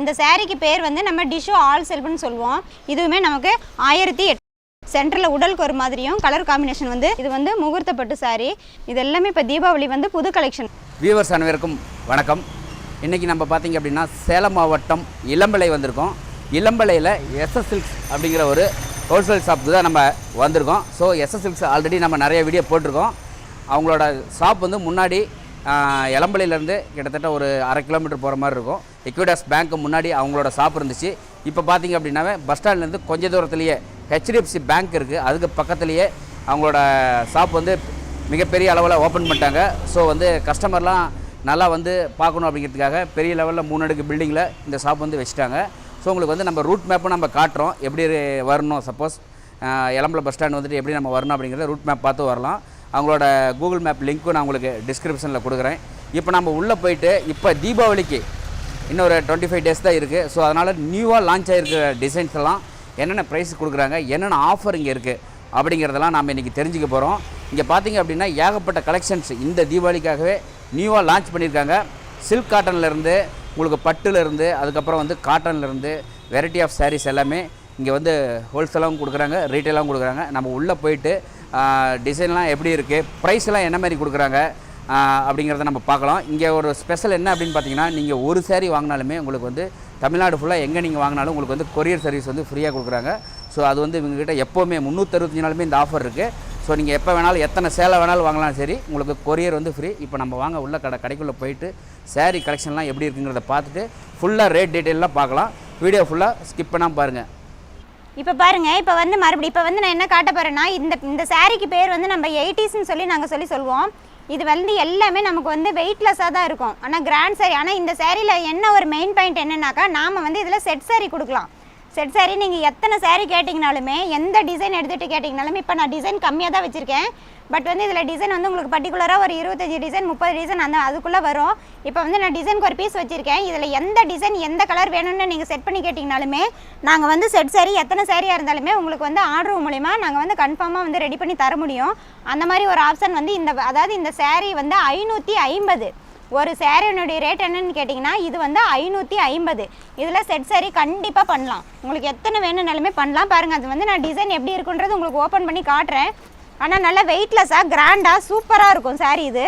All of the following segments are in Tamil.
இந்த சேரீக்கு பேர் வந்து நம்ம டிஷ்ஷு ஆல் செல்ஃப்னு சொல்லுவோம். இதுவுமே நமக்கு ஆயிரத்தி எட் சென்டரில் உடலுக்கு ஒரு மாதிரியும் கலர் காம்பினேஷன் வந்து இது வந்து முகூர்த்தப்பட்டு சாரி இது எல்லாமே இப்போ தீபாவளி வந்து புது கலெக்ஷன் வியூவர்ஸ் அனைவருக்கும் வணக்கம். இன்றைக்கி நம்ம பார்த்தீங்க அப்படின்னா சேலம் மாவட்டம் இளம்பலை வந்திருக்கோம். இளம்பலையில் எஸ்எஸ் சில்க்ஸ் அப்படிங்கிற ஒரு ஹோல்சேல் ஷாப்புக்கு தான் நம்ம வந்திருக்கோம். ஸோ எஸ்எஸ் சில்க்ஸ் ஆல்ரெடி நம்ம நிறைய வீடியோ போட்டிருக்கோம். அவங்களோட ஷாப் வந்து முன்னாடி இளம்பலையிலேருந்து கிட்டத்தட்ட ஒரு அரை கிலோமீட்டர் போகிற மாதிரி இருக்கும். எக்விடாஸ் பேங்க்கு முன்னாடி அவங்களோட ஷாப் இருந்துச்சு. இப்போ பார்த்தீங்க அப்படின்னாவே பஸ் ஸ்டாண்ட்லேருந்து கொஞ்சம் தூரத்துலேயே ஹெச்டிஎஃப்சி பேங்க் இருக்குது அதுக்கு பக்கத்துலேயே அவங்களோட ஷாப் வந்து மிகப்பெரிய அளவில் ஓப்பன் பண்ணிட்டாங்க. ஸோ வந்து கஸ்டமர்லாம் நல்லா வந்து பார்க்கணும் அப்படிங்கிறதுக்காக பெரிய லெவலில் மூணு அடுக்கு பில்டிங்கில் இந்த ஷாப் வந்து வச்சுட்டாங்க. ஸோ உங்களுக்கு வந்து நம்ம ரூட் மேப்பும் நம்ம காட்டுறோம். எப்படி வரணும் சப்போஸ் இளம்பல பஸ் ஸ்டாண்ட் வந்துட்டு எப்படி நம்ம வரணும் அப்படிங்கிறத ரூட் மேப் பார்த்து வரலாம். அவங்களோட கூகுள் மேப் லிங்க்கும் நான் உங்களுக்கு டிஸ்கிரிப்ஷனில் கொடுக்குறேன். இப்போ நம்ம உள்ளே போயிட்டு இப்போ தீபாவளிக்கு இன்னொரு டுவெண்ட்டி ஃபைவ் டேஸ் தான் இருக்குது ஸோ அதனால் நியூவாக லான்ச் ஆகிருக்கிற டிசைன்ஸ் எல்லாம் என்னென்ன ப்ரைஸ் கொடுக்குறாங்க என்னென்ன ஆஃபர் இங்கே இருக்குது அப்படிங்கிறதெல்லாம் நாம் இன்றைக்கி தெரிஞ்சுக்க போகிறோம் இங்கே பார்த்தீங்க அப்படின்னா ஏகப்பட்ட கலெக்ஷன்ஸ் இந்த தீபாவளிக்காகவே நியூவாக லான்ச் பண்ணியிருக்காங்க. சில்க் காட்டன்லேருந்து உங்களுக்கு பட்டுலேருந்து அதுக்கப்புறம் வந்து காட்டன்லேருந்து வெரைட்டி ஆஃப் சாரீஸ் எல்லாமே இங்கே வந்து ஹோல்சேலாகவும் கொடுக்குறாங்க ரீட்டெயிலாகவும் கொடுக்குறாங்க. நம்ம உள்ளே போயிட்டு டிசைன்லாம் எப்படி இருக்குது ப்ரைஸ்லாம் என்ன மாதிரி கொடுக்குறாங்க அப்படிங்கிறத நம்ம பார்க்கலாம். இங்கே ஒரு ஸ்பெஷல் என்ன அப்படின்னு பார்த்தீங்கன்னா நீங்கள் ஒரு சேரீ வாங்கினாலுமே உங்களுக்கு வந்து தமிழ்நாடு ஃபுல்லாக எங்கே நீங்கள் வாங்கினாலும் உங்களுக்கு வந்து கொரியர் சர்வீஸ் வந்து ஃப்ரீயாக கொடுக்குறாங்க. ஸோ அது வந்து இவங்ககிட்ட எப்போவுமே முந்நூற்றறுபத்தஞ்சு நாளுமே இந்த ஆஃபர் இருக்குது ஸோ நீங்கள் எப்போ வேணாலும் எத்தனை சேலை வேணாலும் வாங்கலாம் சரி உங்களுக்கு கொரியர் வந்து ஃப்ரீ இப்போ நம்ம வாங்க உள்ள கடை கடைக்குள்ளே போயிட்டு சேரீ கலெக்ஷன்லாம் எப்படி இருக்குங்கிறத பார்த்துட்டு ஃபுல்லாக ரேட் டீட்டெயிலாம் பார்க்கலாம். வீடியோ ஃபுல்லாக ஸ்கிப் பண்ணாமல் பாருங்கள் இப்போ பாருங்க இப்போ வந்து மறுபடியும் இப்போ வந்து நான் என்ன காட்ட போகிறேன்னா இந்த இந்த சாரீக்கு பேர் வந்து நம்ம எயிட்டிஸ்ன்னு சொல்லி நாங்கள் சொல்லி சொல்லுவோம். இது வந்து எல்லாமே நமக்கு வந்து வெயிட்லெஸ்ஸாக தான் இருக்கும். ஆனால் கிராண்ட் சாரி ஆனால் இந்த சேரீயில் என்ன ஒரு மெயின் பாயிண்ட் என்னன்னாக்கா நாம் வந்து இதில் செட் சாரி கொடுக்கலாம். செட் சாரி நீங்கள் எத்தனை சேரீ கேட்டிங்கனாலுமே எந்த டிசைன் எடுத்துகிட்டு கேட்டிங்கனாலுமே இப்போ நான் டிசைன் கம்மியாக தான் வச்சுருக்கேன். பட் வந்து இதில் டிசைன் வந்து உங்களுக்கு பர்டிகுலராக ஒரு இருபத்தஞ்சி டிசைன் முப்பது டிசைன் அந்த அதுக்குள்ளே வரும். இப்போ வந்து நான் டிசைனுக்கு ஒரு பீஸ் வச்சுருக்கேன். இதில் எந்த டிசைன் எந்த கலர் வேணும்னு நீங்கள் செட் பண்ணி கேட்டிங்கனாலுமே நாங்கள் வந்து செட் saree எத்தனை சேரீயாக இருந்தாலுமே உங்களுக்கு வந்து ஆர்டர் மூலிமா நாங்கள் வந்து கன்ஃபார்மாக வந்து ரெடி பண்ணி தர முடியும். அந்த மாதிரி ஒரு ஆப்ஷன் வந்து இந்த அதாவது இந்த சேரீ வந்து ஐநூற்றி ஐம்பது. ஒரு சேரீனுடைய ரேட் என்னன்னு கேட்டிங்கன்னா இது வந்து ஐநூற்றி ஐம்பது. இதில் செட் சேரீ கண்டிப்பாக பண்ணலாம். உங்களுக்கு எத்தனை வேணும்னாலுமே பண்ணலாம். பாருங்கள் அது வந்து நான் டிசைன் எப்படி இருக்குன்றது உங்களுக்கு ஓப்பன் பண்ணி காட்டுறேன். ஆனால் நல்லா வெயிட்லெஸ்ஸாக கிராண்டாக சூப்பராக இருக்கும் சாரீ இது.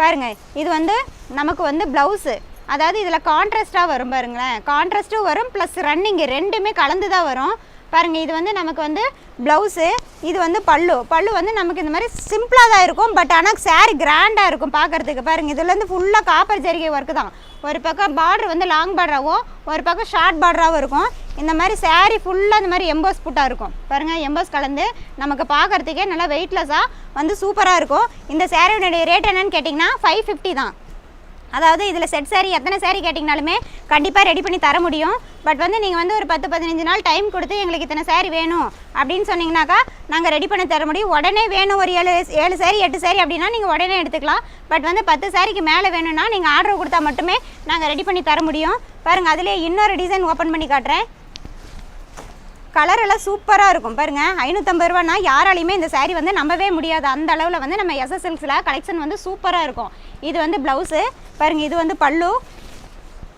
பாருங்கள் இது வந்து நமக்கு வந்து ப்ளவுஸு அதாவது இதில் கான்ட்ராஸ்ட்டாக வரும் பாருங்களேன். கான்ட்ராஸ்ட்டும் வரும் ப்ளஸ் ரன்னிங்கு ரெண்டுமே கலந்து தான் வரும். பாருங்கள் இது வந்து நமக்கு வந்து ப்ளவுஸு இது வந்து பல்லு. பல்லு வந்து நமக்கு இந்த மாதிரி சிம்பிளாக தான் இருக்கும் பட் ஆனால் சேரீ கிராண்டாக இருக்கும் பார்க்கறதுக்கு. பாருங்கள் இதுலேருந்து ஃபுல்லாக காப்பர் ஜரிகை ஒர்க்கு தான். ஒரு பக்கம் பார்டர் வந்து லாங் பார்டராகவும் ஒரு பக்கம் ஷார்ட் பார்டராகவும் இருக்கும். இந்த மாதிரி saree ஃபுல்லாக இந்த மாதிரி எம்போஸ் புட்டாக இருக்கும். பாருங்கள் எம்போஸ் கலந்து நமக்கு பார்க்கறதுக்கே நல்லா வெயிட்லெஸ்ஸாக வந்து சூப்பராக இருக்கும். இந்த சேரீனுடைய ரேட் என்னென்னு கேட்டிங்கன்னா ஃபைவ் ஃபிஃப்டி தான். அதாவது இதில் செட் saree எத்தனை saree கேட்டிங்கனாலுமே கண்டிப்பாக ரெடி பண்ணி தர முடியும். பட் வந்து நீங்கள் வந்து ஒரு பத்து பதினஞ்சு நாள் டைம் கொடுத்து எங்களுக்கு இத்தனை saree வேணும் அப்படின்னு சொன்னீங்கன்னாக்கா நாங்கள் ரெடி பண்ணி தர முடியும். உடனே வேணும் ஒரு ஏழு ஏழு saree எட்டு saree அப்படின்னா நீங்கள் உடனே எடுத்துக்கலாம். பட் வந்து பத்து சாரிக்கு மேலே வேணும்னா நீங்கள் ஆர்டர் கொடுத்தா மட்டுமே நாங்கள் ரெடி பண்ணி தர முடியும். பாருங்கள் அதிலே இன்னொரு டிசைன் ஓப்பன் பண்ணி காட்டுறேன். கலர் எல்லாம் சூப்பராக இருக்கும். பாருங்க ஐநூற்றம்பது ரூபானா யாராலையுமே இந்த சாரீ வந்து நம்பவே முடியாது. அந்த அளவில் வந்து நம்ம எஸ்எஸ் கலெக்ஷன் வந்து சூப்பராக இருக்கும். இது வந்து ப்ளவுஸு பாருங்க இது வந்து பல்லு.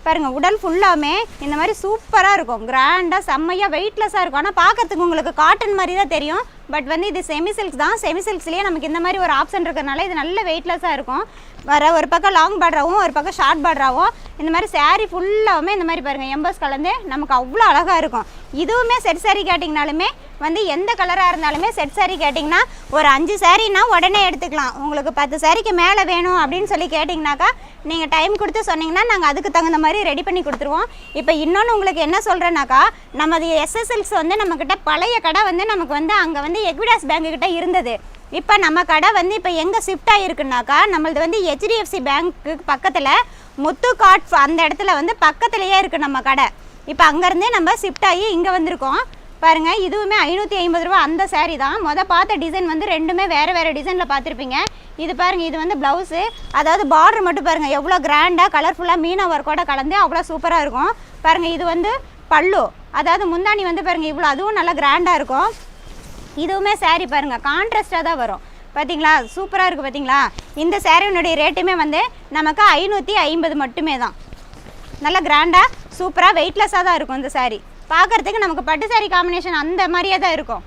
பாருங்க உடல் ஃபுல்லாமே இந்த மாதிரி சூப்பராக இருக்கும். கிராண்டாக செம்மையாக வெயிட்லெஸ்ஸாக இருக்கும். ஆனால் பார்க்கறதுக்கு உங்களுக்கு காட்டன் மாதிரி தான் தெரியும். பட் வந்து இது செமி சில்க்ஸ் தான். செமி சில்க்ஸ்லேயே நமக்கு இந்த மாதிரி ஒரு ஆப்ஷன் இருக்கிறனால இது நல்ல வெயிட்லெஸ்ஸாக இருக்கும். வர ஒரு பக்கம் லாங் பார்டராகவும் ஒரு பக்கம் ஷார்ட் பார்டராகவும் இந்த மாதிரி saree ஃபுல்லாகவுமே இந்த மாதிரி பாருங்கள் எம்பஸ் கலந்து நமக்கு அவ்வளோ அழகாக இருக்கும். இதுவுமே செட் சாரீ கேட்டிங்கனாலுமே வந்து எந்த கலராக இருந்தாலுமே செட் சாரீ கேட்டிங்கன்னா ஒரு அஞ்சு சாரீனா உடனே எடுத்துக்கலாம். உங்களுக்கு பத்து சாரிக்கு மேலே வேணும் அப்படின்னு சொல்லி கேட்டிங்கனாக்கா நீங்கள் டைம் கொடுத்து சொன்னீங்கன்னா நாங்கள் அதுக்கு தகுந்த மாதிரி ரெடி பண்ணி கொடுத்துருவோம். இப்போ இன்னொன்று உங்களுக்கு என்ன சொல்கிறேன்னாக்கா நமது எஸ்எஸ்எல்ஸ் வந்து நம்மக்கிட்ட பழைய கடை வந்து நமக்கு வந்து அங்கே வந்து வந்து எக்விடாஸ் பேங்க் கிட்ட இருந்தது. இப்போ நம்ம கடை வந்து இப்போ எங்கே ஷிஃப்ட் ஆகிருக்குனாக்கா நம்மளது வந்து ஹெச்டிஎஃப்சி பேங்க்கு பக்கத்தில் முத்து காட் அந்த இடத்துல வந்து பக்கத்துலேயே இருக்குது நம்ம கடை. இப்போ அங்கேருந்தே நம்ம ஷிஃப்ட் ஆகி இங்கே வந்திருக்கோம். பாருங்கள் இதுவுமே ஐநூற்றி ஐம்பது ரூபா அந்த சேரீ தான். மொதல் பார்த்த டிசைன் வந்து ரெண்டுமே வேறு வேறு டிசைனில் பார்த்துருப்பீங்க. இது பாருங்கள் இது வந்து ப்ளவுஸு அதாவது பார்டர் மட்டும் பாருங்கள் எவ்வளோ கிராண்டாக கலர்ஃபுல்லாக மீன ஒர்க்கோட கலந்து அவ்வளோ சூப்பராக இருக்கும். பாருங்கள் இது வந்து பல்லு. அதாவது முந்தாணி வந்து பாருங்கள் இவ்வளோ அதுவும் நல்லா கிராண்டாக இருக்கும். இதுவுமே சாரீ பாருங்க கான்ட்ராஸ்ட்டாக தான் வரும். பார்த்தீங்களா சூப்பராக இருக்குது பார்த்தீங்களா இந்த சாரியினுடைய ரேட்டுமே வந்து நமக்கு ஐநூற்றி ஐம்பது மட்டுமே தான். நல்லா கிராண்டாக சூப்பராக வெயிட்லெஸ்ஸாக தான் இருக்கும் இந்த சாரீ பார்க்கறதுக்கு நமக்கு பட்டு சாரீ காம்பினேஷன் அந்த மாதிரியே தான் இருக்கும்.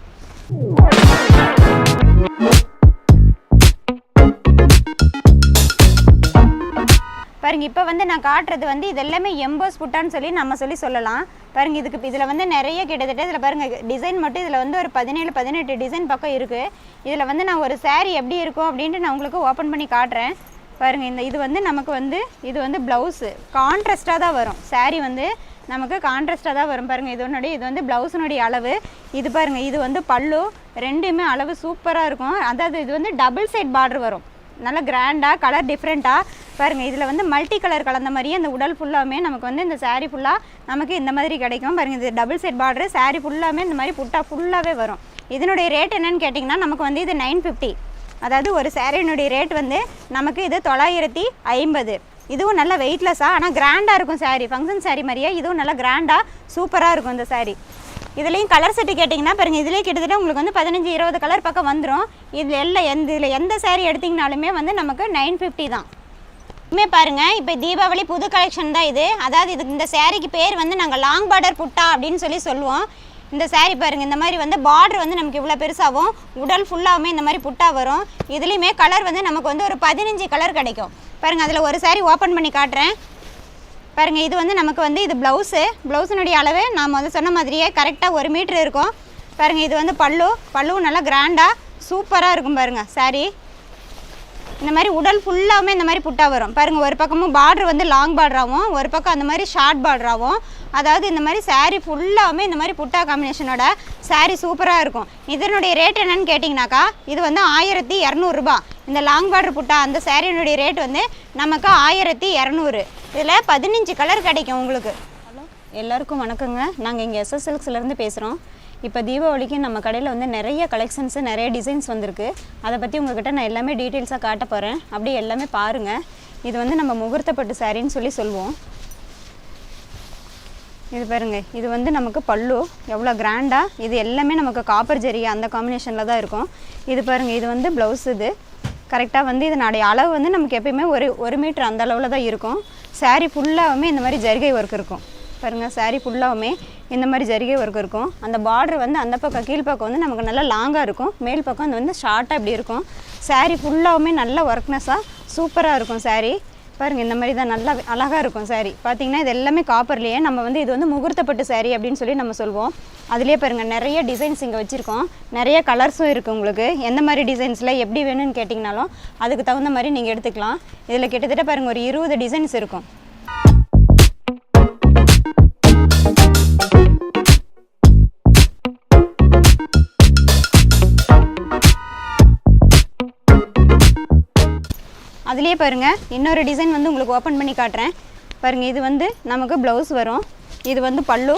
பாருங்க இப்போ வந்து நான் காட்டுறது வந்து இது எல்லாமே எம்போஸ் புட்டான்னு சொல்லி நம்ம சொல்லி சொல்லலாம். பாருங்க இதுக்கு இதில் வந்து நிறைய கிட்டத்தட்ட இதில் பாருங்க டிசைன் மட்டும் இதில் வந்து ஒரு பதினேழு பதினெட்டு டிசைன் பக்கம் இருக்குது இதில் வந்து நான் ஒரு சேரீ எப்படி இருக்கும் அப்படின்ட்டு நான் உங்களுக்கு ஓப்பன் பண்ணி காட்டுறேன். பாருங்க இந்த இது வந்து நமக்கு வந்து இது வந்து ப்ளவுஸு கான்ட்ராஸ்டாக தான் வரும். சாரீ வந்து நமக்கு கான்ட்ராஸ்டாக தான் வரும். பாருங்கள் இதனுடைய இது வந்து ப்ளவுஸினுடைய அளவு. இது பாருங்கள் இது வந்து பல்லு. ரெண்டுமே அளவு சூப்பராக இருக்கும். அதாவது இது வந்து டபுள் சைட் பார்டர் வரும். நல்ல கிராண்டாக கலர் டிஃப்ரெண்ட்டாக பாருங்கள் இதில் வந்து மல்டி கலர் கலந்த மாதிரியே இந்த உடல் ஃபுல்லாமே நமக்கு வந்து இந்த சாரீ ஃபுல்லாக நமக்கு இந்த மாதிரி கிடைக்கும். பாருங்கள் இது டபுள் செட் பார்டர் சாரீ ஃபுல்லாமே இந்த மாதிரி புட்டா ஃபுல்லாகவே வரும். இதனுடைய ரேட் என்னன்னு கேட்டிங்கன்னா நமக்கு வந்து இது நைன் ஃபிஃப்டி அதாவது ஒரு சாரீனுடைய ரேட் வந்து நமக்கு இது தொள்ளாயிரத்தி ஐம்பது. இதுவும் நல்ல வெயிட்லெஸ்ஸாக ஆனால் கிராண்டாக இருக்கும் சாரீ ஃபங்க்ஷன் சாரீ மாதிரியே இதுவும் நல்லா கிராண்டாக சூப்பராக இருக்கும் இந்த சாரீ இதுலேயும் கலர் செட்டு கேட்டிங்கன்னா பாருங்கள் இதுலேயே கிட்டத்தட்ட உங்களுக்கு வந்து பதினஞ்சு இருபது கலர் பக்கம் வந்துடும் இதில் எல்லாம் எந்த இதில் எந்த சேரீ எடுத்திங்கனாலுமே வந்து நமக்கு நைன் ஃபிஃப்டி தான். இனிமே பாருங்கள் இப்போ தீபாவளி புது கலெக்ஷன் தான் இது. அதாவது இது இந்த சேரீக்கு பேர் வந்து நாங்கள் லாங் பார்டர் புட்டா அப்படின்னு சொல்லி சொல்லுவோம். இந்த saree பாருங்கள் இந்த மாதிரி வந்து பார்டர் வந்து நமக்கு இவ்வளோ பெருசாகவும் உடல் ஃபுல்லாகவுமே இந்த மாதிரி புட்டா வரும். இதுலேயுமே கலர் வந்து நமக்கு வந்து ஒரு பதினஞ்சு கலர் கிடைக்கும். பாருங்கள் அதில் ஒரு saree ஓப்பன் பண்ணி காட்டுறேன். பாருங்கள் இது வந்து நமக்கு வந்து இது ப்ளவுஸு ப்ளவுஸினுடைய அளவு நாம் வந்து சொன்ன மாதிரியே கரெக்டாக ஒரு மீட்ரு இருக்கும். பாருங்கள் இது வந்து பல்லு. பல்லுவும் நல்லா கிராண்டாக சூப்பராக இருக்கும் பாருங்கள் saree. இந்த மாதிரி உடல் ஃபுல்லாகவுமே இந்த மாதிரி புட்டா வரும். பாருங்கள் ஒரு பக்கமும் பார்ட்ரு வந்து லாங் பார்டராகவும் ஒரு பக்கம் அந்த மாதிரி ஷார்ட் பார்டராகவும் அதாவது இந்த மாதிரி சாரீ ஃபுல்லாகவுமே இந்த மாதிரி புட்டா காம்பினேஷனோட சாரீ சூப்பராக இருக்கும். இதனுடைய ரேட் என்னன்னு கேட்டிங்கனாக்கா இது வந்து ஆயிரத்தி இரநூறுபா இந்த லாங் பார்டர் புட்டா அந்த சாரியினுடைய ரேட் வந்து நமக்கு ஆயிரத்தி இரநூறு. இதில் பதினஞ்சு கலர் கிடைக்கும் உங்களுக்கு. ஹலோ எல்லாருக்கும் வணக்கங்க. நாங்கள் இங்கே எஸ்எஸ் சில்க்ஸ்லேருந்து பேசுகிறோம் இப்போ தீபாவளிக்கு நம்ம கடையில் வந்து நிறைய கலெக்ஷன்ஸு நிறைய டிசைன்ஸ் வந்திருக்கு. அதை பற்றி உங்கள்கிட்ட நான் எல்லாமே டீட்டெயில்ஸாக காட்ட போகிறேன் அப்படியே எல்லாமே பாருங்கள் இது வந்து நம்ம முகூர்த்தப்பட்டு சாரின்னு சொல்லி சொல்லுவோம். இது பாருங்க. இது வந்து நமக்கு பல்லு. எவ்வளோ கிராண்டாக இது எல்லாமே நமக்கு காப்பர் ஜெரி அந்த காம்பினேஷனில் தான் இருக்கும். இது பாருங்கள் இது வந்து ப்ளவுஸ் இது. கரெக்டாக வந்து இதனுடைய அளவு வந்து நமக்கு எப்பயுமே ஒரு ஒரு மீட்டர் அந்த அளவில் தான் இருக்கும். saree ஃபுல்லாகவுமே இந்த மாதிரி ஜரிகை ஒர்க் இருக்கும். பாருங்கள் saree ஃபுல்லாகவுமே இந்த மாதிரி ஜரிகை ஒர்க் இருக்கும். அந்த பார்டர் வந்து அந்த பக்கம் கீழ்ப்பக்கம் வந்து நமக்கு நல்லா லாங்காக இருக்கும். மேல் பக்கம் அது வந்து ஷார்ட்டாக இப்படி இருக்கும். saree ஃபுல்லாகவுமே நல்ல ஒர்க்னஸாக சூப்பராக இருக்கும் சாரீ. பாருங்கள் இந்த மாதிரி தான் நல்லா அழகாக இருக்கும் saree. பார்த்தீங்கன்னா இது எல்லாமே காப்பர்லேயே நம்ம வந்து இது வந்து முகூர்த்தப்பட்டு saree அப்படின்னு சொல்லி நம்ம சொல்வோம். அதுலேயே பாருங்கள் நிறைய டிசைன்ஸ் இங்கே வச்சுருக்கோம். நிறைய கலர்ஸும் இருக்குது உங்களுக்கு. எந்த மாதிரி டிசைன்ஸில் எப்படி வேணும்னு கேட்டிங்கனாலும் அதுக்கு தகுந்த மாதிரி நீங்கள் எடுத்துக்கலாம். இதில் கிட்டத்தட்ட பாருங்கள் ஒரு இருபது டிசைன்ஸ் இருக்கும். அதுலேயே பாருங்கள் இன்னொரு டிசைன் வந்து உங்களுக்கு ஓப்பன் பண்ணி காட்டுறேன். பாருங்கள் இது வந்து நமக்கு ப்ளவுஸ் வரும். இது வந்து பல்லு.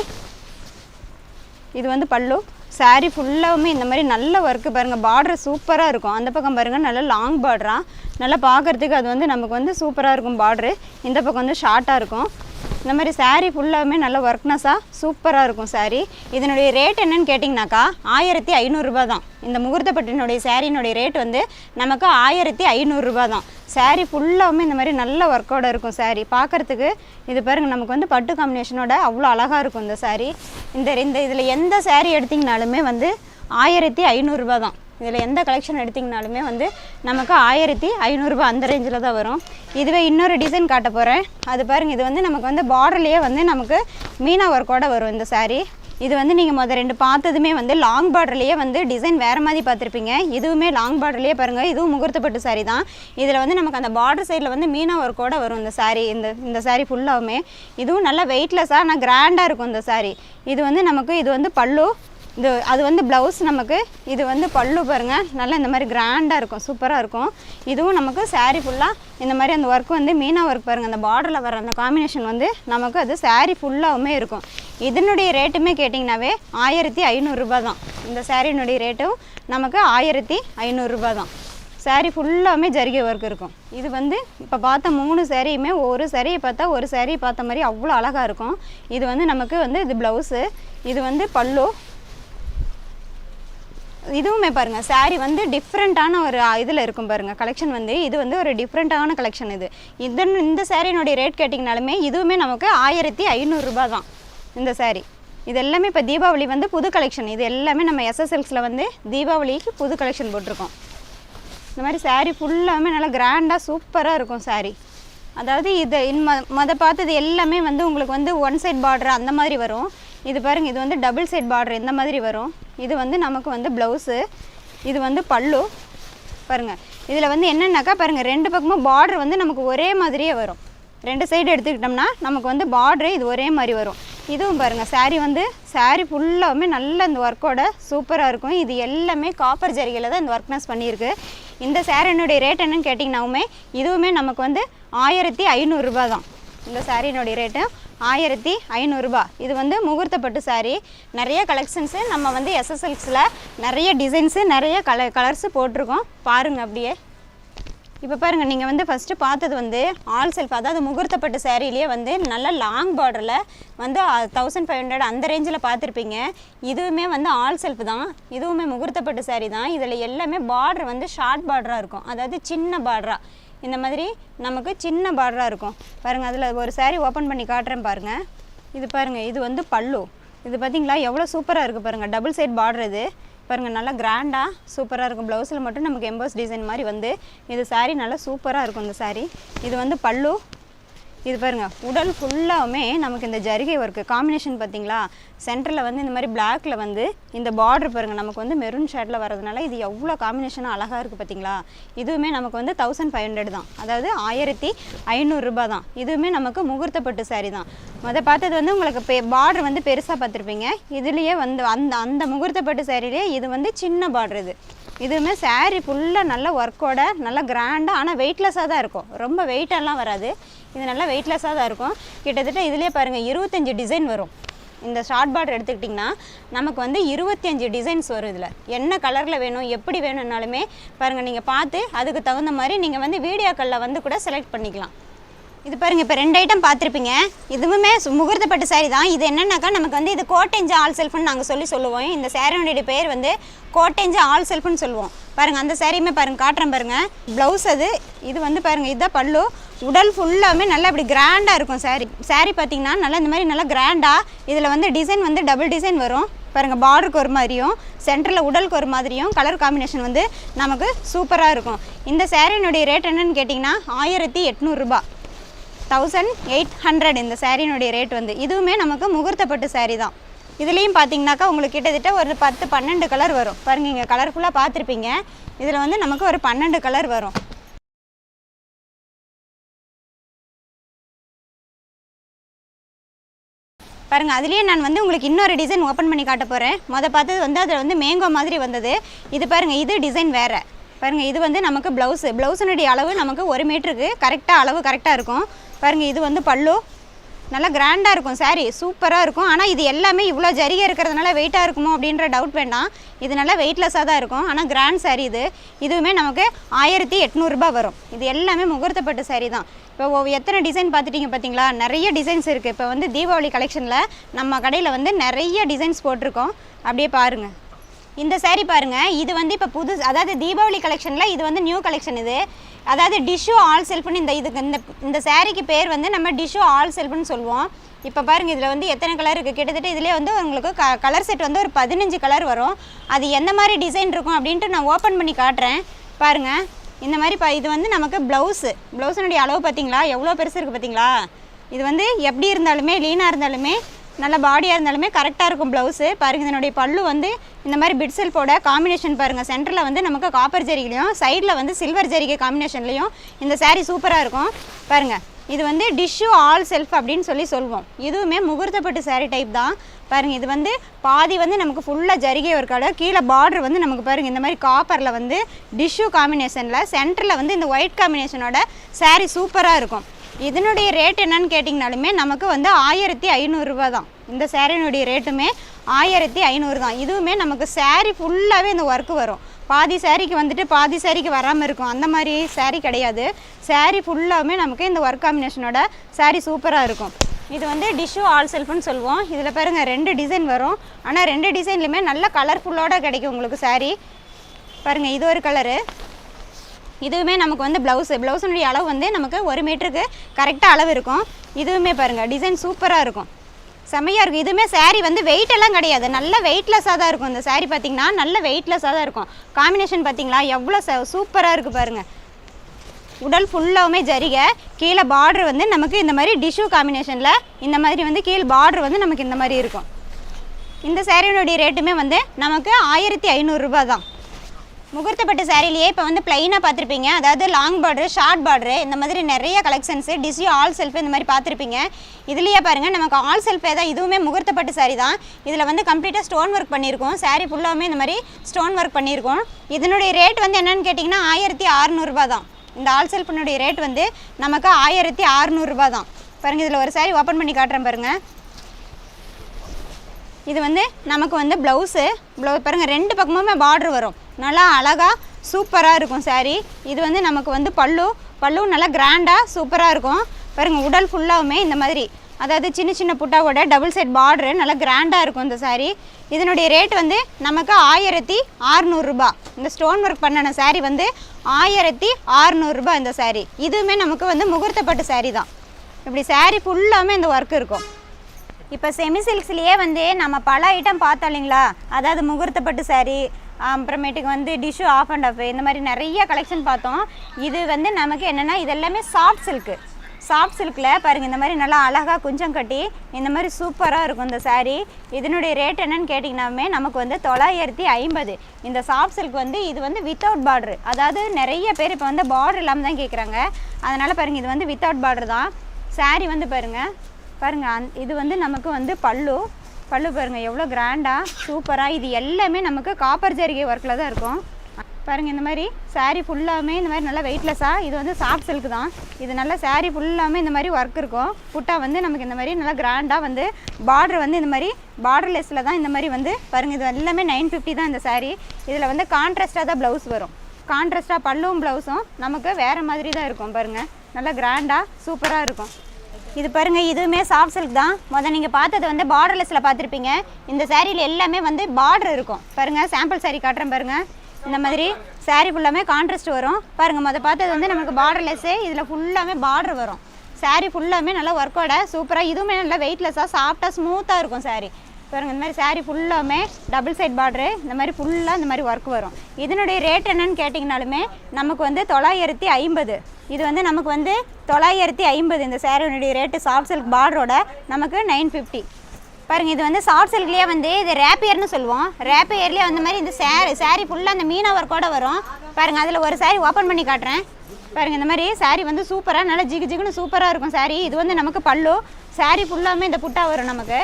இது வந்து பல்லு. Saree ஃபுல்லாகவுமே இந்த மாதிரி நல்ல ஒர்க்கு பாருங்கள் பார்டர் சூப்பராக இருக்கும். அந்த பக்கம் பாருங்கள் நல்ல லாங் பார்டராக நல்லா பார்க்குறதுக்கு அது வந்து நமக்கு வந்து சூப்பராக இருக்கும் பார்டரு இந்த பக்கம் வந்து ஷார்ட்டாக இருக்கும். இந்த மாதிரி சேரீ ஃபுல்லாகவே நல்ல ஒர்க்னஸாக சூப்பராக இருக்கும் saree. இதனுடைய ரேட் என்னன்னு கேட்டிங்கனாக்கா ஆயிரத்தி ஐநூறுரூபா தான். இந்த முகூர்த்தப்பட்டினுடைய சாரியினுடைய ரேட் வந்து நமக்கு ஆயிரத்தி ஐநூறுரூபா தான். saree ஃபுல்லாகவுமே இந்த மாதிரி நல்ல ஒர்க்கோட இருக்கும் saree. பார்க்குறதுக்கு இது பாருங்கள் நமக்கு வந்து பட்டு காம்பினேஷனோட அவ்வளோ அழகாக இருக்கும் இந்த சாரீ இந்த இந்த இதில் எந்த சேரீ எடுத்திங்கனாலுமே வந்து ஆயிரத்தி ஐநூறுரூபா தான். இதில் எந்த கலெக்ஷன் எடுத்திங்கனாலுமே வந்து நமக்கு ஆயிரத்தி ஐநூறுரூபா அந்த ரேஞ்சில் தான் வரும். இதுவே இன்னொரு டிசைன் காட்ட போகிறேன் அது பாருங்கள் இது வந்து நமக்கு வந்து பார்டர்லேயே வந்து நமக்கு மீனா ஒர்க்கோட வரும் இந்த சாரீ இது வந்து நீங்கள் முதல் ரெண்டு பார்த்ததுமே வந்து லாங் பார்டர்லேயே வந்து டிசைன் வேறு மாதிரி பார்த்துருப்பீங்க. இதுவுமே லாங் பார்டர்லேயே பாருங்கள் இதுவும் முகூர்த்தப்பட்டு சாரீ தான். இதில் வந்து நமக்கு அந்த பார்டர் சைடில் வந்து மீனா ஒர்க்கோட வரும் இந்த சாரீ இந்த இந்த சாரீ ஃபுல்லாகவுமே இதுவும் நல்லா வெயிட்லெஸ்ஸாக ஆனால் கிராண்டாக இருக்கும் இந்த சாரீ இது வந்து நமக்கு இது வந்து பல்லு இந்த அது வந்து ப்ளவுஸ் நமக்கு இது வந்து பல்லு பாருங்கள் நல்லா இந்த மாதிரி கிராண்டாக இருக்கும் சூப்பராக இருக்கும். இதுவும் நமக்கு சாரீ ஃபுல்லாக இந்த மாதிரி அந்த ஒர்க் வந்து மீனா ஒர்க் பாருங்கள் அந்த பார்டரில் வர அந்த காம்பினேஷன் வந்து நமக்கு அது சாரீ ஃபுல்லாகவுமே இருக்கும். இதனுடைய ரேட்டுமே கேட்டிங்கனாவே ஆயிரத்தி ஐநூறுரூபா தான். இந்த சாரீனுடைய ரேட்டும் நமக்கு ஆயிரத்தி ஐநூறுரூபா தான். சாரீ ஃபுல்லாகவுமே ஜரிகை ஒர்க் இருக்கும். இது வந்து இப்போ பார்த்த மூணு சேரீயுமே ஒரு சேரீயை பார்த்தா ஒரு சேரீ பார்த்த மாதிரி அவ்வளோ அழகாக இருக்கும். இது வந்து நமக்கு வந்து இது ப்ளவுஸு இது வந்து பல்லு இதுவுமே பாருங்கள் saree வந்து டிஃப்ரெண்ட்டான ஒரு இதில் இருக்கும் பாருங்கள் கலெக்ஷன் வந்து. இது வந்து ஒரு டிஃப்ரெண்ட்டான கலெக்ஷன் இது. இந்த இந்த சாரியினுடைய ரேட் கேட்டிங்கனாலுமே இதுவுமே நமக்கு ஆயிரத்தி ஐநூறுரூபா தான் இந்த saree. இது எல்லாமே இப்போ தீபாவளி வந்து புது கலெக்ஷன் இது எல்லாமே நம்ம எஸ்எஸ்எல்ஸில் வந்து தீபாவளிக்கு புது கலெக்ஷன் போட்டிருக்கோம். இந்த மாதிரி சாரீ ஃபுல்லாமே நல்லா கிராண்டாக சூப்பராக இருக்கும் saree. அதாவது இது இன் ம மொத பார்த்தது எல்லாமே வந்து உங்களுக்கு வந்து ஒன் சைட் பார்டர் அந்த மாதிரி வரும். இது பாருங்கள் இது வந்து டபுள் சைட் பார்டர் இந்த மாதிரி வரும். இது வந்து நமக்கு வந்து ப்ளவுஸு இது வந்து பல்லு. பாருங்க இதில் வந்து என்னென்னாக்கா பாருங்கள் ரெண்டு பக்கமும் பார்டர் வந்து நமக்கு ஒரே மாதிரியே வரும். ரெண்டு சைடு எடுத்துக்கிட்டோம்னா நமக்கு வந்து பார்டரு இது ஒரே மாதிரி வரும். இதுவும் பாருங்கள் saree வந்து saree ஃபுல்லாகவுமே நல்ல இந்த ஒர்க்கோட சூப்பராக இருக்கும். இது எல்லாமே காப்பர் ஜரிகையில் தான் இந்த ஒர்க்னஸ் பண்ணியிருக்கு. இந்த சாரீனுடைய ரேட் என்னன்னு கேட்டிங்கனாவுமே இதுவுமே நமக்கு வந்து ஆயிரத்தி ஐநூறுரூபா தான். இந்த சாரியினுடைய ரேட்டு ஆயிரத்தி ஐநூறுரூபா இது வந்து முகூர்த்தப்பட்டு சாரீ நிறைய கலெக்ஷன்ஸு நம்ம வந்து எஸ்எஸ்எல்ஸில் நிறைய டிசைன்ஸு நிறைய கல கலர்ஸு போட்டிருக்கோம். பாருங்கள் அப்படியே. இப்போ பாருங்கள் நீங்கள் வந்து ஃபஸ்ட்டு பார்த்தது வந்து ஆல் செல்ஃப் அதாவது முகூர்த்தப்பட்டு சேரீலேயே வந்து நல்ல லாங் பார்டரில் வந்து தௌசண்ட் ஃபைவ் ஹண்ட்ரட் அந்த ரேஞ்சில் பார்த்துருப்பீங்க. இதுவுமே வந்து ஆல் செல்ஃப் தான். இதுவுமே முகூர்த்தப்பட்டு சேரீ தான். இதில் எல்லாமே பார்டர் வந்து ஷார்ட் பார்டராக இருக்கும். அதாவது சின்ன பார்டராக இந்த மாதிரி நமக்கு சின்ன பார்டராக இருக்கும். பாருங்கள் அதில் ஒரு சேரீ ஓப்பன் பண்ணி காட்டுறேன் பாருங்கள் இது பாருங்கள் இது வந்து பல்லு. இது பார்த்தீங்களா எவ்வளோ சூப்பராக இருக்குது பாருங்கள் டபுள் சைட் பார்டர் இது. பாருங்கள் நல்லா கிராண்டாக சூப்பராக இருக்கும். ப்ளவுஸில் மட்டும் நமக்கு எம்போஸ் டிசைன் மாதிரி வந்து இது சாரீ நல்லா சூப்பராக இருக்கும் இந்த சாரீ இது வந்து பல்லு. இது பாருங்கள் உடல் ஃபுல்லாகவுமே நமக்கு இந்த ஜரிகை ஒர்க்கு காம்பினேஷன் பார்த்தீங்களா? சென்டரில் வந்து இந்த மாதிரி பிளாக்ல வந்து இந்த பார்டர் பாருங்கள் நமக்கு வந்து மெரூன் ஷேட்டில் வரதுனால இது எவ்வளோ காம்பினேஷனாக அழகாக இருக்குது பார்த்தீங்களா? இதுவுமே நமக்கு வந்து தௌசண்ட் ஃபைவ் ஹண்ட்ரட் தான். அதாவது ஆயிரத்தி ஐநூறுரூபா தான். இதுவுமே நமக்கு முகூர்த்தப்பட்டு saree தான். அதை பார்த்தது வந்து உங்களுக்கு பெ பார்டர் வந்து பெருசாக பார்த்துருப்பீங்க. இதுலேயே வந்து அந்த அந்த முகூர்த்தப்பட்டு சாரிலேயே இது வந்து சின்ன பார்டர் இது. இதுவுமே சாரீ ஃபுல்லாக நல்ல ஒர்க்கோட நல்ல கிராண்டாக ஆனால் வெயிட்லெஸ்ஸாக தான் இருக்கும். ரொம்ப வெயிட்டெல்லாம் வராது. இது நல்லா வெயிட்லெஸ்ஸாக தான் இருக்கும். கிட்டத்தட்ட இதுலேயே பாருங்கள் இருபத்தஞ்சி டிசைன் வரும். இந்த ஷார்ட் பார்டர் எடுத்துக்கிட்டிங்கன்னா நமக்கு வந்து இருபத்தஞ்சு டிசைன்ஸ் வரும் இதில். என்ன கலரில் வேணும் எப்படி வேணும்னாலுமே பாருங்கள் நீங்கள் பார்த்து அதுக்கு தகுந்த மாதிரி நீங்கள் வந்து வீடியோக்களில் வந்து கூட செலக்ட் பண்ணிக்கலாம். இது பாருங்கள் இப்போ ரெண்டு ஐட்டம் பார்த்துருப்பீங்க. இதுவுமே முகூர்த்தப்பட்டு saree தான். இது என்னன்னாக்கா நமக்கு வந்து இது கோட்டெஞ்சு ஆல் செல்ஃப்னு நாங்கள் சொல்லி சொல்லுவோம். இந்த சேரீனுடைய பேர் வந்து கோட்டெஞ்சு ஆல் செல்ஃப்னு சொல்லுவோம். பாருங்கள் அந்த சாரியுமே பாருங்கள் காட்டுறேன் பாருங்கள் ப்ளவுஸ் அது இது வந்து பாருங்கள் இதுதான் பல்லு. உடல் ஃபுல்லாமே நல்லா இப்படி கிராண்டாக இருக்கும் சாரீ சாரீ பார்த்தீங்கன்னா நல்லா இந்த மாதிரி நல்லா கிராண்டாக இதில் வந்து டிசைன் வந்து டபுள் டிசைன் வரும். பாருங்கள் பார்டருக்கு ஒரு மாதிரியும் சென்டரில் உடலுக்கு ஒரு மாதிரியும் கலர் காம்பினேஷன் வந்து நமக்கு சூப்பராக இருக்கும். இந்த சேரீனுடைய ரேட் என்னன்னு கேட்டிங்கன்னா ஆயிரத்தி எட்நூறுரூபா தௌசண்ட் எயிட் ஹண்ட்ரட் இந்த சேரீனுடைய ரேட் வந்து. இதுவுமே நமக்கு முகூர்த்தப்பட்டு saree தான். இதுலேயும் பார்த்தீங்கன்னாக்கா உங்களுக்கு கிட்டத்தட்ட ஒரு பத்து பன்னெண்டு கலர் வரும். பாருங்கள் இங்கே கலர்ஃபுல்லாக பார்த்துருப்பீங்க. இதில் வந்து நமக்கு ஒரு பன்னெண்டு கலர் வரும். பாருங்கள் அதுலேயே நான் வந்து உங்களுக்கு இன்னொரு டிசைன் ஓப்பன் பண்ணி காட்ட போகிறேன் முத பார்த்தது வந்து அதில் வந்து மேங்கோ மாதிரி வந்தது. இது பாருங்கள் இது டிசைன் வேறு. பாருங்கள் இது வந்து நமக்கு ப்ளவுஸு ப்ளவுஸினுடைய அளவு நமக்கு ஒரு மீட்டருக்கு கரெக்டாக அளவு கரெக்டாக இருக்கும். பாருங்கள் இது வந்து பல்லு. நல்லா கிராண்டாக இருக்கும் saree. சூப்பராக இருக்கும். ஆனால் இது எல்லாமே இவ்வளோ ஜரிகை இருக்கிறதுனால வெயிட்டாக இருக்குமோ அப்படின்ற டவுட் வேண்டாம். இது நல்லா வெயிட்லெஸ்ஸாக தான் இருக்கும். ஆனால் கிராண்ட் saree இது. இதுவுமே நமக்கு ஆயிரத்தி எட்நூறுபா வரும். இது எல்லாமே முகூர்த்தப்பட்டு saree தான். இப்போ எத்தனை டிசைன் பார்த்துட்டீங்க பார்த்தீங்களா? நிறைய டிசைன்ஸ் இருக்குது இப்போ வந்து தீபாவளி கலெக்ஷனில் நம்ம கடையில் வந்து நிறைய டிசைன்ஸ் போட்டிருக்கோம். அப்படியே பாருங்கள் இந்த சேரீ பாருங்கள் இது வந்து இப்போ புது அதாவது தீபாவளி கலெக்ஷனில் இது வந்து நியூ கலெக்ஷன் இது. அதாவது டிஷ்யூ ஆல் செல்ஃப்னு இந்த இதுக்கு இந்த இந்த சேரீக்கு பேர் வந்து நம்ம டிஷ்யூ ஆல் செல்ஃப்னு சொல்லுவோம். இப்போ பாருங்கள் இதில் வந்து எத்தனை கலர் இருக்குது கிட்டத்தட்ட இதுலேயே வந்து உங்களுக்கு க கலர் செட் வந்து ஒரு பதினஞ்சு கலர் வரும். அது எந்த மாதிரி டிசைன் இருக்கும் அப்படின்ட்டு நான் ஓப்பன் பண்ணி காட்டுறேன். பாருங்க இந்த மாதிரி ப இது வந்து நமக்கு ப்ளவுஸு ப்ளவுஸினுடைய அளவு பார்த்தீங்களா எவ்வளோ பெருசு இருக்குது பார்த்தீங்களா இது வந்து எப்படி இருந்தாலுமே லீனாக இருந்தாலுமே நல்ல பாடியாக இருந்தாலுமே கரெக்டாக இருக்கும் ப்ளவுஸு பாருங்க இதனுடைய பல்லு வந்து இந்த மாதிரி பிட் செல்ஃபோட காம்பினேஷன் பாருங்கள் சென்டரில் வந்து நமக்கு காப்பர் ஜரிகைலையும் சைடில் வந்து சில்வர் ஜரிகை காம்பினேஷன்லையும் இந்த சாரீ சூப்பராக இருக்கும். பாருங்கள் இது வந்து டிஷ்யூ ஆல் செல்ஃப் அப்படின்னு சொல்லி சொல்லுவோம் இதுவுமே முகூர்த்தப்பட்டு சாரீ டைப் தான். பாருங்கள் இது வந்து பாதி வந்து நமக்கு ஃபுல்லாக ஜரிகை ஒரு கடை கீழே பார்டர் வந்து நமக்கு பாருங்கள் இந்த மாதிரி காப்பரில் வந்து டிஷ்யூ காம்பினேஷனில் சென்டரில் வந்து இந்த ஒயிட் காம்பினேஷனோட சாரீ சூப்பராக இருக்கும். இதனுடைய ரேட் என்னன்னு கேட்டிங்கனாலுமே நமக்கு வந்து ஆயிரத்தி ஐநூறுரூவா தான். இந்த சேரீனுடைய ரேட்டுமே ஆயிரத்தி ஐநூறு தான். இதுவுமே நமக்கு சேரீ ஃபுல்லாகவே இந்த ஒர்க்கு வரும். பாதி சேரீக்கு வந்துட்டு பாதி சேரீக்கு வராமல் இருக்கும். அந்த மாதிரி சேரீ கிடையாது. சேரீ ஃபுல்லாகவுமே நமக்கு இந்த ஒர்க் காம்பினேஷனோட சேரீ சூப்பராக இருக்கும். இது வந்து டிஷ்யூ ஆல் செல்ஃப்னு சொல்லுவோம். இதில் பாருங்கள் ரெண்டு டிசைன் வரும். ஆனால் ரெண்டு டிசைன்லையுமே நல்ல கலர்ஃபுல்லோட கிடைக்கும் உங்களுக்கு சேரீ பாருங்கள் இது ஒரு கலரு இதுவுமே நமக்கு வந்து ப்ளவுஸு ப்ளவுஸுனுடைய அளவு வந்து நமக்கு ஒரு மீட்டருக்கு கரெக்டாக அளவு இருக்கும். இதுவுமே பாருங்கள் டிசைன் சூப்பராக இருக்கும். செம்மையாக இருக்கும். இதுவுமே saree வந்து வெயிட் எல்லாம் கிடையாது. நல்ல வெயிட்லெஸ்ஸாக தான் இருக்கும். இந்த சேரீ பார்த்தீங்கன்னா நல்ல வெயிட்லெஸ்ஸாக தான் இருக்கும். காம்பினேஷன் பார்த்தீங்களா எவ்வளோ சூப்பராக இருக்குது பாருங்கள் உடல் ஃபுல்லாகவுமே ஜரிகை. கீழே பார்டர் வந்து நமக்கு இந்த மாதிரி டிஷ்யூ காம்பினேஷனில் இந்த மாதிரி வந்து கீழே பார்டர் வந்து நமக்கு இந்த மாதிரி இருக்கும். இந்த சேரீனுடைய ரேட்டுமே வந்து நமக்கு ஆயிரத்தி ஐநூறுரூபா தான். முகூர்த்தப்பட்டு சாரிலேயே இப்போ வந்து ப்ளைனாக பார்த்துருப்பீங்க. அதாவது லாங் பார்டரு ஷார்ட் பார்டரு இந்த மாதிரி நிறைய கலெக்ஷன்ஸு டிசி ஆல் செல்ஃப் இந்த மாதிரி பார்த்துருப்பீங்க. இதுலேயே பாருங்கள் நமக்கு ஆல் செல்ஃபே தான் இதுவுமே முகூர்த்தப்பட்டு சாரி தான். இதில் வந்து கம்ப்ளீட்டாக ஸ்டோன் ஒர்க் பண்ணியிருக்கோம். சாரி ஃபுல்லாகவுமே இந்த மாதிரி ஸ்டோன் ஒர்க் பண்ணியிருக்கோம். இதனுடைய ரேட் வந்து என்னென்னு கேட்டிங்கன்னா ஆயிரத்தி அறநூறுபா தான். இந்த ஆல் செல்ஃபினுடைய ரேட் வந்து நமக்கு ஆயிரத்தி அறநூறுபா தான். பாருங்கள் இதில் ஒரு சாரி ஓப்பன் பண்ணி காட்டுறேன் பாருங்கள் இது வந்து நமக்கு வந்து ப்ளவுஸு ப்ளவு பாருங்கள் ரெண்டு பக்கமுமே பார்டர் வரும். நல்லா அழகாக சூப்பராக இருக்கும் saree. இது வந்து நமக்கு வந்து பல்லு பல்லு நல்லா கிராண்டாக சூப்பராக இருக்கும். பாருங்கள் உடல் ஃபுல்லாகவுமே இந்த மாதிரி. அதாவது சின்ன சின்ன புட்டாவோட டபுள் சைட் பார்டரு நல்லா கிராண்டாக இருக்கும் இந்த சாரீ இதனுடைய ரேட் வந்து நமக்கு ஆயிரத்தி அறநூறுபா இந்த ஸ்டோன் ஒர்க் பண்ணின சாரீ வந்து ஆயிரத்தி ஆறுநூறுரூபா இந்த சாரீ இதுவுமே நமக்கு வந்து முகூர்த்தப்பட்டு சாரீ தான். இப்படி சாரீ ஃபுல்லாமே இந்த ஒர்க் இருக்கும். இப்போ செமி சில்க்ஸ்லேயே வந்து நம்ம பல ஐட்டம் பார்த்தோம் இல்லைங்களா? அதாவது முகூர்த்தப்பட்டு saree அப்புறமேட்டுக்கு வந்து டிஷ்யூ ஆஃப் அண்ட் ஆஃப் இந்த மாதிரி நிறைய கலெக்ஷன் பார்த்தோம். இது வந்து நமக்கு என்னென்னா இது எல்லாமே சாஃப்ட் சில்க்கு சாஃப்ட் சில்கில் பாருங்கள் இந்த மாதிரி நல்லா அழகாக குஞ்சம் கட்டி இந்த மாதிரி சூப்பராக இருக்கும் இந்த சாரீ இதனுடைய ரேட் என்னன்னு கேட்டிங்கனாமே நமக்கு வந்து தொள்ளாயிரத்தி ஐம்பது. இந்த சாஃப்ட் சில்க் வந்து இது வந்து வித்தவுட் பார்டர் அதாவது நிறைய பேர் இப்போ வந்து பார்டர் இல்லாமல் தான் கேட்குறாங்க அதனால் பாருங்கள் இது வந்து வித்தவுட் பார்டர் தான். சாரீ வந்து பாருங்கள் பாருங்கள் அந் இது வந்து நமக்கு வந்து பல்லு. பல்லு பாருங்கள் எவ்வளோ கிராண்டாக சூப்பராக இது எல்லாமே நமக்கு காப்பர் ஜரிகை ஒர்க்கில் தான் இருக்கும். பாருங்கள் இந்த மாதிரி சாரீ ஃபுல்லாமே இந்த மாதிரி நல்லா வெயிட்லெஸ்ஸாக இது வந்து சாஃப்ட் சில்க் தான். இது நல்லா சாரீ ஃபுல்லாமே இந்த மாதிரி ஒர்க் இருக்கும். புட்டா வந்து நமக்கு இந்த மாதிரி நல்லா கிராண்டாக வந்து பார்டர் வந்து இந்த மாதிரி பார்டர்லெஸ்ஸில் தான் இந்த மாதிரி வந்து பாருங்கள் இது எல்லாமே நைன் ஃபிஃப்டி தான் இந்த சாரீ இதில் வந்து கான்ட்ராஸ்ட்டாக தான் ப்ளவுஸ் வரும். கான்ட்ராஸ்ட்டாக பல்லுவும் ப்ளவுஸும் நமக்கு வேறு மாதிரி தான் இருக்கும் பாருங்கள் நல்லா கிராண்டாக சூப்பராக இருக்கும். இது பாருங்க இதுவுமே சாஃப்ட் சில்க் தான். முதல் நீங்கள் பார்த்தது வந்து பார்டர்லெஸில் பார்த்துருப்பீங்க. இந்த சேரீயில் எல்லாமே வந்து பார்டர் இருக்கும். பாருங்க சாம்பிள் சேரீ காட்டுறேன் பாருங்கள் இந்த மாதிரி saree ஃபுல்லாமே கான்ட்ராஸ்ட் வரும். பாருங்கள் முதல் பார்த்தது வந்து நமக்கு பார்டர்லெஸ்ஸே இதில் ஃபுல்லாமே பார்டர் வரும். சாரீ ஃபுல்லாமே நல்லா ஒர்க்கோட சூப்பராக இதுவுமே நல்லா வெயிட்லெஸ்ஸாக சாஃப்டாக ஸ்மூத்தாக இருக்கும் சாரீ பாருங்கள் இந்த மாதிரி சாரீ ஃபுல்லாமே டபுள் சைட் பார்டரு இந்த மாதிரி ஃபுல்லாக இந்த மாதிரி ஒர்க் வரும். இதனுடைய ரேட் என்னன்னு கேட்டிங்கனாலுமே நமக்கு வந்து தொள்ளாயிரத்தி ஐம்பது. இது வந்து நமக்கு வந்து தொள்ளாயிரத்தி ஐம்பது இந்த சேரீனுடைய ரேட்டு சாஃப்ட் சில்க் பார்டரோட நமக்கு நைன் ஃபிஃப்டி. பாருங்கள் இது வந்து சாஃப்ட் சில்க்லேயே வந்து இது ரேப்பியர்னு சொல்லுவோம். ரேப்பியர்லேயே அந்த மாதிரி இந்த சேரீ சாரீ ஃபுல்லாக அந்த மீனா ஒர்க்கோட வரும். பாருங்கள் அதில் ஒரு saree ஓப்பன் பண்ணி காட்டுறேன். பாருங்க இந்த மாதிரி saree வந்து சூப்பராக நல்லா ஜிகு ஜிகுன்னு சூப்பராக இருக்கும் saree. இது வந்து நமக்கு பல்லு. Saree ஃபுல்லாமே இந்த புட்டா வரும் நமக்கு.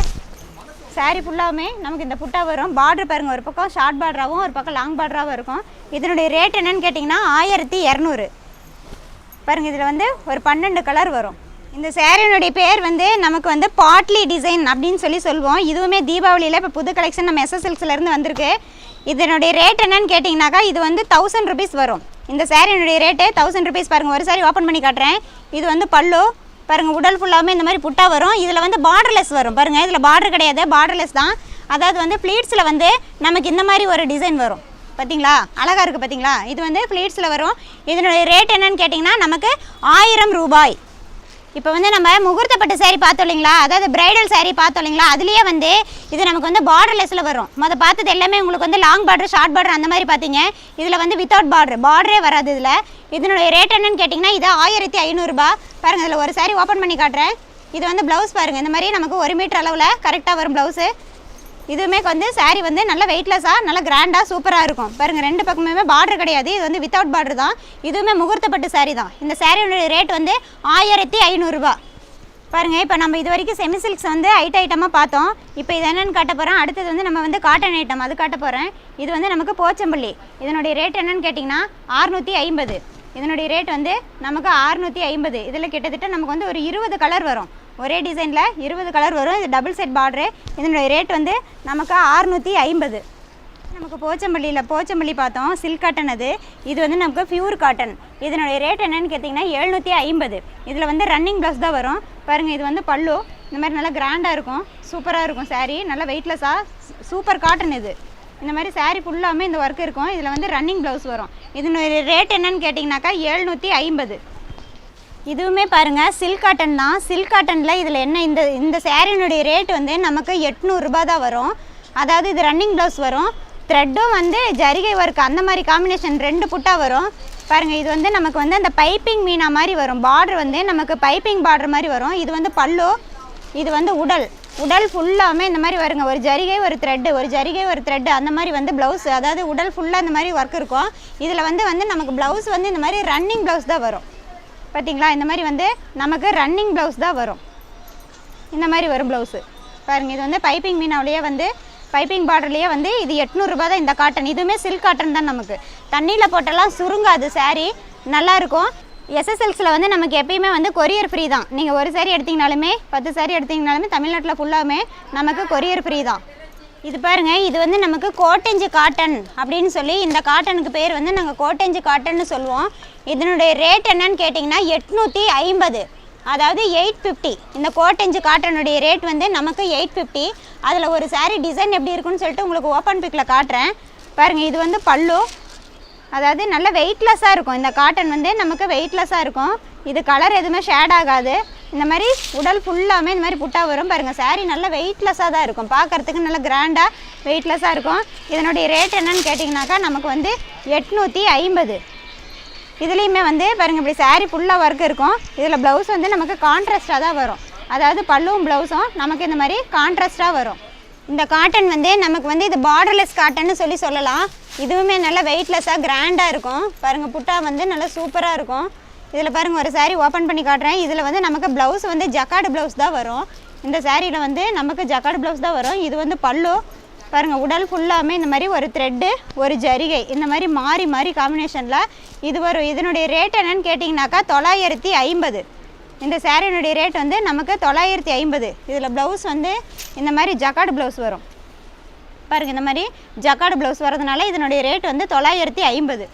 Saree ஃபுல்லாமே நமக்கு இந்த புட்டா வரும். பார்டர் பாருங்கள் ஒரு பக்கம் ஷார்ட் பார்டராகவும் ஒரு பக்கம் லாங் பார்டராகவும் இருக்கும். இதனுடைய ரேட் என்னென்னு கேட்டிங்கன்னா ஆயிரத்தி இரநூறு. பாருங்கள் இதில் வந்து ஒரு பன்னெண்டு கலர் வரும். இந்த சேரீனுடைய பேர் வந்து நமக்கு வந்து பாட்லி டிசைன் அப்படின்னு சொல்லி சொல்லுவோம். இதுவுமே தீபாவளியில் இப்போ புது கலெக்ஷன் நம்ம எஸ்எஸ்எல்ஸ்லேருந்து வந்திருக்கு. இதனுடைய ரேட் என்னன்னு கேட்டிங்கனாக்கா இது வந்து தௌசண்ட் ருபீஸ் வரும். இந்த சேரீனுடைய ரேட்டு தௌசண்ட் ருபீஸ் பாருங்கள் ஒரு சாரி ஓப்பன் பண்ணி காட்டுறேன். இது வந்து பல்லு பாருங்கள் உடல் ஃபுல்லாமே இந்த மாதிரி புட்டா வரும். இதில் வந்து பார்டர்லெஸ் வரும். பாருங்கள் இதில் பார்டர் கிடையாது. பார்டர்லெஸ் தான். அதாவது வந்து ப்ளீட்ஸில் வந்து நமக்கு இந்த மாதிரி ஒரு டிசைன் வரும். பார்த்தீங்களா அழகாக இருக்குது பார்த்தீங்களா இது வந்து ஃப்ளீட்ஸில் வரும். இதனுடைய ரேட் என்னன்னு கேட்டிங்கன்னா நமக்கு ஆயிரம் ரூபாய். இப்போ வந்து நம்ம முகூர்த்தப்பட்டு சேரீ பார்த்தோம் இல்லைங்களா? அதாவது பிரைடல் சேரீ பார்த்தோம் இல்லைங்களா? அதுலேயே வந்து இது நமக்கு வந்து பார்டர்லெஸில் வரும். மொதல் பார்த்தது எல்லாமே உங்களுக்கு வந்து லாங் பார்டர் ஷார்ட் பார்டர் அந்த மாதிரி பார்த்தீங்க. இதில் வந்து வித்தவுட் பார்டர் பார்டரே வராது இதில். இதனுடைய ரேட் என்னன்னு கேட்டிங்கன்னா இது ஆயிரத்தி ஐநூறுரூபா பாருங்கள் இதில் ஒரு சேரீ ஓப்பன் பண்ணி காட்டுறேன். இது வந்து ப்ளவுஸ் பாருங்கள் இந்த மாதிரி நமக்கு ஒரு மீட்டர் அளவில் கரெக்டாக வரும் ப்ளவுஸு இதுவுமே வந்து saree வந்து நல்ல வெயிட்லெஸ்ஸாக நல்ல கிராண்டாக சூப்பராக இருக்கும். பாருங்கள் ரெண்டு பக்கமுமே பார்டர் கிடையாது. இது வந்து வித்தவுட் பார்டர் தான். இதுவுமே முகூர்த்தப்பட்டு saree தான். இந்த சாரியோட ரேட் வந்து ஆயிரத்தி ஐநூறுரூபா பாருங்கள் இப்போ நம்ம இது வரைக்கும் செமி சில்க்ஸ் வந்து ஐட்ட ஐட்டமாக பார்த்தோம். இப்போ இது என்னென்னு காட்ட போகிறோம் அடுத்தது வந்து நம்ம வந்து காட்டன் ஐட்டம் அது காட்ட போகிறேன் இது வந்து நமக்கு போச்சம்பள்ளி. இதனுடைய ரேட் என்னென்னு கேட்டிங்கன்னா அறுநூற்றி ஐம்பது. இதனுடைய ரேட் வந்து நமக்கு அறுநூற்றி ஐம்பது. இதில் கிட்டத்தட்ட நமக்கு வந்து ஒரு இருபது கலர் வரும். ஒரே டிசைனில் இருபது கலர் வரும். இது டபுள் செட் பார்டரு இதனுடைய ரேட் வந்து நமக்கு ஆறுநூற்றி ஐம்பது. நமக்கு போச்சம்பள்ளியில் போச்சம்பள்ளி பார்த்தோம் சில்க் காட்டன் அது. இது வந்து நமக்கு பியூர் காட்டன் இதனுடைய ரேட் என்னென்னு கேட்டிங்கன்னா எழுநூற்றி ஐம்பது. இதில் வந்து ரன்னிங் ப்ளவுஸ் தான் வரும். பாருங்கள் இது வந்து பல்லு. இந்த மாதிரி நல்லா கிராண்டாக இருக்கும். சூப்பராக இருக்கும் சாரீ நல்லா வெயிட்லெஸ்ஸாக சூப்பர் காட்டன் இது. இந்த மாதிரி சாரீ ஃபுல்லாமே இந்த ஒர்க் இருக்கும். இதில் வந்து ரன்னிங் ப்ளவுஸ் வரும். இதனுடைய ரேட் என்னன்னு கேட்டிங்கனாக்கா எழுநூற்றி ஐம்பது. இதுவுமே பாருங்கள் சில்க் காட்டன் தான். சில்க் காட்டனில் இதில் என்ன இந்த இந்த சேரீனுடைய ரேட் வந்து நமக்கு எட்நூறுரூபா தான் வரும். அதாவது இது ரன்னிங் ப்ளவுஸ் வரும். த்ரெட்டும் வந்து ஜரிகை ஒர்க் அந்த மாதிரி காம்பினேஷன் ரெண்டு புட்டாக வரும். பாருங்கள் இது வந்து நமக்கு வந்து அந்த பைப்பிங் மீனா மாதிரி வரும். பார்டர் வந்து நமக்கு பைப்பிங் பார்டர் மாதிரி வரும். இது வந்து பல்லு இது வந்து உடல். உடல் ஃபுல்லாமே இந்த மாதிரி வருங்க. ஒரு ஜரிகை ஒரு த்ரெட்டு ஒரு ஜரிகை ஒரு த்ரெட்டு அந்த மாதிரி வந்து ப்ளவுஸ் அதாவது உடல் ஃபுல்லாக இந்த மாதிரி ஒர்க் இருக்கும். இதில் வந்து வந்து நமக்கு ப்ளவுஸ் வந்து இந்த மாதிரி ரன்னிங் ப்ளவுஸ் தான் வரும். பார்த்தீங்களா இந்த மாதிரி வந்து நமக்கு ரன்னிங் ப்ளவுஸ் தான் வரும். இந்த மாதிரி வரும் ப்ளவுஸு பாருங்கள் இது வந்து பைப்பிங் மீனாவிலேயே வந்து பைப்பிங் பார்டர்லேயே வந்து இது எட்நூறுரூபா தான் இந்த காட்டன் இதுவுமே சில்க் காட்டன் தான் நமக்கு. தண்ணியில் போட்டெல்லாம் சுருங்காது சேரீ நல்லா இருக்கும். எஸ்எஸ்எல்ஸில் வந்து நமக்கு எப்பயுமே வந்து கொரியர் ஃப்ரீ தான். நீங்கள் ஒரு சேரீ எடுத்தீங்கனாலுமே பத்து சேரீ எடுத்தீங்கனாலுமே தமிழ்நாட்டில் ஃபுல்லாமே நமக்கு கொரியர் ஃப்ரீ தான். இது பாருங்க இது வந்து நமக்கு கோட்டஞ்சு காட்டன் அப்படின்னு சொல்லி இந்த காட்டனுக்கு பேர் வந்து நாங்கள் கோட்டஞ்சு காட்டன்னு சொல்லுவோம். இதனுடைய ரேட் என்னன்னு கேட்டிங்கன்னா எட்நூற்றி ஐம்பது. அதாவது எயிட் ஃபிஃப்டி. இந்த கோட்டஞ்சு காட்டனுடைய ரேட் வந்து நமக்கு எயிட் ஃபிஃப்டி. அதில் ஒரு சாரீ டிசைன் எப்படி இருக்குன்னு சொல்லிட்டு உங்களுக்கு ஓப்பன் பிக்கில் காட்டுறேன். பாருங்கள் இது வந்து பல்லு. அதாவது நல்ல வெயிட்லெஸ்ஸாக இருக்கும். இந்த காட்டன் வந்து நமக்கு வெயிட்லெஸ்ஸாக இருக்கும். இது கலர் எதுவுமே ஷேட் ஆகாது. இந்த மாதிரி உடல் ஃபுல்லாமே இந்த மாதிரி புட்டா வரும். பாருங்கள் saree நல்ல வெயிட்லெஸ்ஸாக தான் இருக்கும். பார்க்கறதுக்கு நல்ல கிராண்டாக வெயிட்லெஸ்ஸாக இருக்கும். இதனுடைய ரேட் என்னன்னு கேட்டிங்கனாக்கா நமக்கு வந்து எட்நூற்றி ஐம்பது. இதுலேயுமே வந்து பாருங்கள் இப்படி சாரீ ஃபுல்லாக ஒர்க் இருக்கும். இதில் ப்ளவுஸ் வந்து நமக்கு கான்ட்ராஸ்டாக தான் வரும். அதாவது பல்லுவும் ப்ளவுஸும் நமக்கு இந்த மாதிரி கான்ட்ராஸ்டாக வரும். இந்த காட்டன் வந்து நமக்கு வந்து இது பார்டர்லெஸ் காட்டன்னு சொல்லி சொல்லலாம். இதுவுமே நல்லா வெயிட்லெஸ்ஸாக கிராண்டாக இருக்கும். பாருங்கள் புட்டா வந்து நல்லா சூப்பராக இருக்கும். இதில் பாருங்கள் ஒரு saree ஓப்பன் பண்ணி காட்டுறேன். இதில் வந்து நமக்கு ப்ளவுஸ் வந்து ஜக்காடு ப்ளவுஸ் தான் வரும். இந்த சாரியில் வந்து நமக்கு ஜக்காடு ப்ளவுஸ் தான் வரும். இது வந்து பல்லு பாருங்கள் உடல் ஃபுல்லாமே இந்த மாதிரி ஒரு த்ரெட்டு ஒரு ஜரிகை இந்த மாதிரி மாறி மாறி காம்பினேஷனில் இது வரும். இதனுடைய ரேட் என்னென்னு கேட்டிங்கனாக்கா தொள்ளாயிரத்தி ஐம்பது. இந்த சாரியினுடைய ரேட் வந்து நமக்கு தொள்ளாயிரத்தி ஐம்பது. இதில் ப்ளவுஸ் வந்து இந்த மாதிரி ஜக்காடு ப்ளவுஸ் வரும். பாருங்கள் இந்த மாதிரி ஜக்காடு ப்ளவுஸ் வரதுனால இதனுடைய ரேட் வந்து தொள்ளாயிரத்தி ஐம்பது.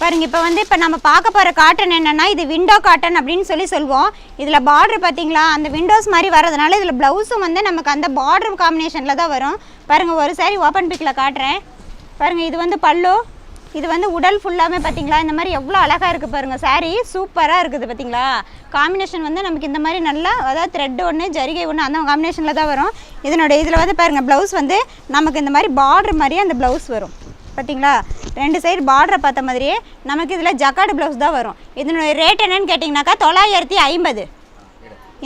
பாருங்கள் இப்போ வந்து இப்போ நம்ம பார்க்க போகிற காட்டன் என்னென்னா இது விண்டோ காட்டன் அப்படின்னு சொல்லி சொல்லுவோம். இதில் பார்டர் பார்த்தீங்களா அந்த விண்டோஸ் மாதிரி வரதுனால இதில் ப்ளவுஸும் வந்து நமக்கு அந்த பார்டர் காம்பினேஷனில் தான் வரும். பாருங்கள் ஒரு சாரி ஓப்பன் பிக்கில் காட்டுறேன். பாருங்கள் இது வந்து பல்லு. இது வந்து உடல் ஃபுல்லாமே பார்த்தீங்களா இந்த மாதிரி எவ்வளோ அழகாக இருக்குது பாருங்கள் சாரீ சூப்பராக இருக்குது பார்த்தீங்களா காம்பினேஷன் வந்து நமக்கு இந்த மாதிரி நல்லா அதாவது த்ரெட் ஒன்று ஜரிகை ஒன்று அந்த காம்பினேஷனில் தான் வரும். இதனுடைய இதில் வந்து பாருங்கள் ப்ளவுஸ் வந்து நமக்கு இந்த மாதிரி பார்டர் மாதிரியே அந்த ப்ளவுஸ் வரும். பார்த்தீங்களா ரெண்டு சைடு பார்டரை பார்த்த மாதிரியே நமக்கு இதில் ஜக்காடு ப்ளவுஸ் தான் வரும். இதனுடைய ரேட் என்னன்னு கேட்டிங்கனாக்கா தொள்ளாயிரத்தி ஐம்பது.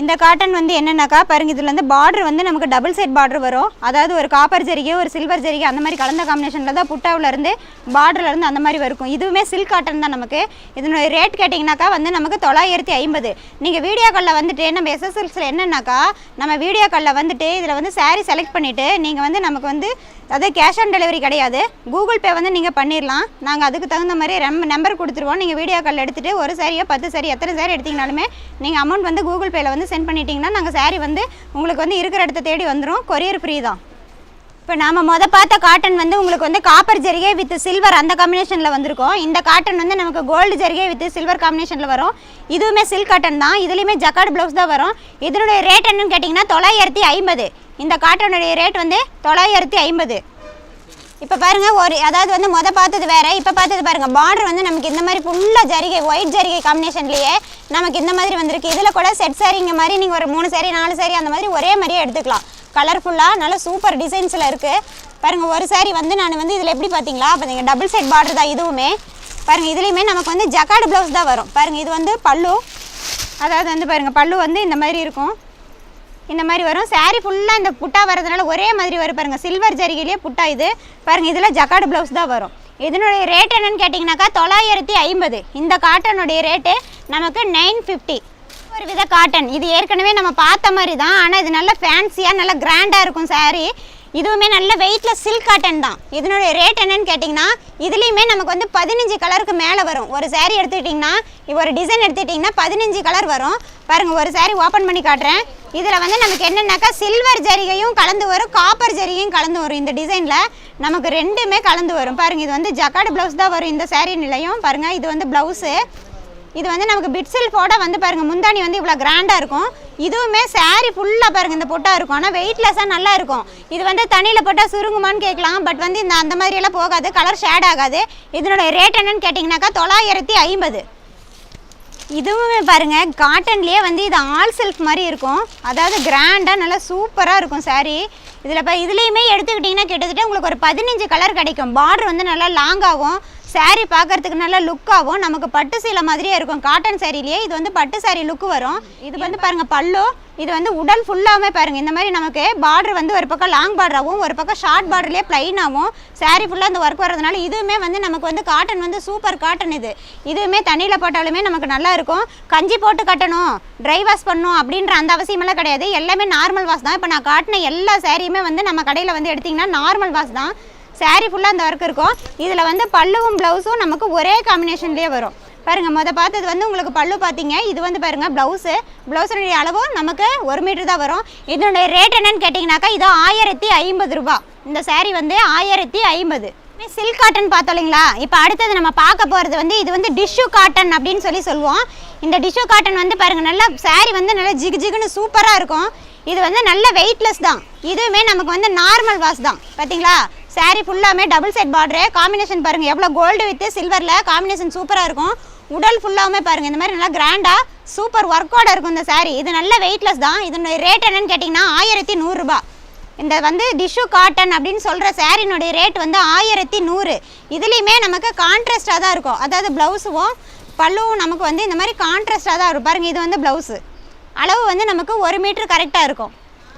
இந்த காட்டன் வந்து என்னென்னாக்கா பாருங்க இதில் வந்து பார்டர் வந்து நமக்கு டபுள் சைட் பார்டர் வரும். அதாவது ஒரு காப்பர் ஜரிகை ஒரு சில்வர் ஜரிகை அந்த மாதிரி கலந்த காம்பினேஷனில் தான் புட்டாவிலேருந்து பார்டர்லேருந்து அந்த மாதிரி இருக்கும் இதுவுமே சில்க் காட்டன் தான் நமக்கு. இதனுடைய ரேட் கேட்டிங்கனாக்கா வந்து நமக்கு தொள்ளாயிரத்தி ஐம்பது. நீங்கள் வீடியோ காலில் வந்துட்டு நம்ம எஸ்எஸ்எல்ஸில் என்னென்னாக்கா நம்ம வீடியோ காலில் வந்துட்டு இதில் வந்து சாரீ செலக்ட் பண்ணிவிட்டு நீங்கள் வந்து நமக்கு வந்து அதாவது கேஷ் ஆன் டெலிவரி கிடையாது. கூகுள் பே வந்து நீங்கள் பண்ணிடலாம் நாங்கள் அதுக்கு தகுந்த மாதிரி ரெம் நம்பர் கொடுத்துருவோம். நீங்கள் வீடியோ கால் எடுத்துகிட்டு ஒரு சாரியோ பத்து சாரி எத்தனை சாரி எடுத்தீங்கனாலுமே நீங்கள் அமௌண்ட் வந்து கூகுள் பேயில் வந்து சென்ட் பண்ணிட்டீங்கன்னா நாங்கள் சாரி வந்து உங்களுக்கு வந்து இருக்கிற இடத்த தேடி வந்துடும் கொரியர் ஃப்ரீ தான். இப்போ நாம் மொதல் பார்த்த காட்டன் வந்து உங்களுக்கு வந்து காப்பர் ஜரிகை வித் சில்வர் அந்த காம்பினேஷனில் வந்திருக்கும். இந்த காட்டன் வந்து நமக்கு கோல்டு ஜரிகை வித் சில்வர் காம்பினேஷனில் வரும். இதுவுமே சில்க் காட்டன் தான். இதுலேயுமே ஜக்கார்டு ப்ளவுஸ் தான் வரும். இதனுடைய ரேட் என்னன்னு கேட்டிங்கன்னா தொள்ளாயிரத்தி ஐம்பது. இந்த காட்டனுடைய ரேட் வந்து தொள்ளாயிரத்தி ஐம்பது. இப்போ பாருங்கள் ஒரு அதாவது வந்து முத பார்த்தது வேறு இப்போ பார்த்தது பாருங்கள் பார்டர் வந்து நமக்கு இந்த மாதிரி ஃபுல்லாக ஜரிகை ஒயிட் ஜரிகை காம்பினேஷன்லேயே நமக்கு இந்த மாதிரி வந்திருக்கு. இதில் கூட செட் சாரிங்க மாதிரி நீங்கள் ஒரு மூணு சாரி நாலு சாரி அந்த மாதிரி ஒரே மாதிரியே எடுத்துக்கலாம். கலர்ஃபுல்லாக நல்ல சூப்பர் டிசைன்ஸில் இருக்குது பாருங்கள் ஒரு சாரி வந்து நான் வந்து இதில் எப்படி பார்த்தீங்களா? பார்த்தீங்க டபுள் செட் பார்டர் தான் இதுவுமே. பாருங்கள் இதுலேயுமே நமக்கு வந்து ஜக்காடு ப்ளவுஸ் தான் வரும். பாருங்கள் இது வந்து பல்லு. அதாவது வந்து பாருங்கள் பல்லு வந்து இந்த மாதிரி இருக்கும். இந்த மாதிரி வரும். சாரீ ஃபுல்லாக இந்த புட்டா வரதுனால ஒரே மாதிரி வரும் பாருங்கள் சில்வர் ஜரிகையிலேயே புட்டா இது. பாருங்கள் இதில் ஜக்காடு ப்ளவுஸ் தான் வரும். இதனுடைய ரேட் என்னன்னு கேட்டிங்கனாக்கா தொள்ளாயிரத்தி ஐம்பது. இந்த காட்டனுடைய ரேட்டு நமக்கு நைன் ஃபிஃப்டி ஒரு வித காட்டன் இது ஏற்கனவே நம்ம பார்த்த மாதிரி தான். ஆனால் இது நல்ல ஃபேன்சியாக நல்ல கிராண்டாக இருக்கும் சாரீ இதுவுமே நல்ல வெயிட்டில் சில்க் காட்டன் தான். இதனுடைய ரேட் என்னன்னு கேட்டிங்கன்னா இதுலேயுமே நமக்கு வந்து பதினஞ்சு கலருக்கு மேலே வரும். ஒரு சேரீ எடுத்துக்கிட்டிங்கன்னா ஒரு டிசைன் எடுத்துக்கிட்டிங்கன்னா பதினஞ்சு கலர் வரும். பாருங்கள் ஒரு சேரீ ஓப்பன் பண்ணி காட்டுறேன். இதில் வந்து நமக்கு என்னென்னாக்கா சில்வர் ஜரிகையும் கலந்து வரும் காப்பர் ஜரிகையும் கலந்து வரும். இந்த டிசைனில் நமக்கு ரெண்டுமே கலந்து வரும். பாருங்கள் இது வந்து ஜக்காடு ப்ளவுஸ் தான் வரும் இந்த சேரீ நிலையும். பாருங்கள் இது வந்து ப்ளவுஸு இது வந்து நமக்கு பிட் செல்ஃபோட வந்து பாருங்க முந்தானி வந்து இவ்வளோ கிராண்டாக இருக்கும். இதுவுமே saree ஃபுல்லாக பாருங்க இந்த பொட்டாக இருக்கும். ஆனால் வெயிட்லெஸ்ஸாக நல்லா இருக்கும். இது வந்து தண்ணியில் போட்டால் சுருங்குமான்னு கேட்கலாம். பட் வந்து இந்த அந்த மாதிரியெல்லாம் போகாது. கலர் ஷேட் ஆகாது. இதனோட ரேட் என்னன்னு கேட்டிங்கனாக்கா தொள்ளாயிரத்தி ஐம்பது. இதுவுமே பாருங்க காட்டன்லேயே வந்து இது ஆல் சில்க் மாதிரி இருக்கும். அதாவது கிராண்டாக நல்லா சூப்பராக இருக்கும் saree. இதில் இப்போ இதுலேயுமே எடுத்துக்கிட்டிங்கன்னா கிட்டத்தட்ட உங்களுக்கு ஒரு பதினஞ்சு கலர் கிடைக்கும். பார்டர் வந்து நல்லா லாங்காகும் saree பார்க்கறதுக்கு நல்ல லுக்காகவும் நமக்கு பட்டு சீலை மாதிரியே இருக்கும். காட்டன் சேரீலேயே இது வந்து பட்டு saree லுக் வரும். இது வந்து பாருங்க பல்லு இது வந்து உடல் ஃபுல்லாமே பாருங்க. இந்த மாதிரி நமக்கு பார்டர் வந்து ஒரு பக்கம் லாங் பார்டராகவும் ஒரு பக்கம் ஷார்ட் பார்டர்லேயே ப்ளைனாகவும் saree ஃபுல்லாக இந்த ஒர்க் வர்றதுனால இதுவுமே வந்து நமக்கு வந்து காட்டன் வந்து சூப்பர் காட்டன் இது. இதுவுமே தண்ணியில் போட்டாலுமே நமக்கு நல்லா இருக்கும். கஞ்சி போட்டு கட்டணும் ட்ரை வாஷ் பண்ணணும் அப்படின்ற அந்த அவசியமெல்லாம் கிடையாது. எல்லாமே நார்மல் வாஷ் தான். இப்போ நான் காட்டின எல்லா சாரியுமே வந்து நம்ம கடையில் வந்து எடுத்திங்கன்னா நார்மல் வாஷ் தான். சாரீ ஃபுல்லாக அந்த ஒர்க் இருக்கும். இதில் வந்து பல்லுவும் ப்ளவுஸும் நமக்கு ஒரே காம்பினேஷன்லேயே வரும். பாருங்கள் மொதல் பார்த்தது வந்து உங்களுக்கு பல்லு பார்த்தீங்க. இது வந்து பாருங்க ப்ளவுஸு ப்ளவுஸுடைய அளவும் நமக்கு ஒரு மீட்டர் தான் வரும். இதனுடைய ரேட் என்னன்னு கேட்டிங்கனாக்கா இது ஆயிரத்தி ஐம்பது ரூபா. இந்த சாரீ வந்து ஆயிரத்தி ஐம்பது. சில்க் காட்டன் பார்த்தோம் இல்லைங்களா? இப்போ அடுத்தது நம்ம பார்க்க போகிறது வந்து இது வந்து டிஷ்யூ காட்டன் அப்படின்னு சொல்லி சொல்லுவோம். இந்த டிஷ்யூ காட்டன் வந்து பாருங்கள் நல்லா சாரீ வந்து நல்லா ஜிகு ஜிகுன்னு சூப்பராக இருக்கும். இது வந்து நல்ல வெயிட்லெஸ் தான். இதுவுமே நமக்கு வந்து நார்மல் வாஷ் தான். பார்த்தீங்களா சாரீ ஃபுல்லாமே டபுள் செட் பார்டரு காம்பினேஷன் பாருங்கள் எவ்வளோ கோல்டு வித் சில்வரில் காம்பினேஷன் சூப்பராக இருக்கும். உடல் ஃபுல்லாகவுமே பாருங்கள் இந்த மாதிரி நல்லா கிராண்டாக சூப்பர் ஒர்க்கோட இருக்கும் இந்த சாரீ இது நல்ல வெயிட்லெஸ் தான். இதனுடைய ரேட் என்னன்னு கேட்டிங்கன்னா ஆயிரத்தி நூறுரூபா இந்த வந்து டிஷ்யூ காட்டன் அப்படின்னு சொல்கிற சாரினுடைய ரேட் வந்து ஆயிரத்தி நூறு. இதுலேயுமே நமக்கு கான்ட்ராஸ்டாக தான் இருக்கும். அதாவது ப்ளவுஸும் பல்லுவும் நமக்கு வந்து இந்த மாதிரி கான்ட்ராஸ்டாக தான் இருக்கும். பாருங்கள் இது வந்து ப்ளவுஸு அளவு வந்து நமக்கு ஒரு மீட்ரு கரெக்டாக இருக்கும்.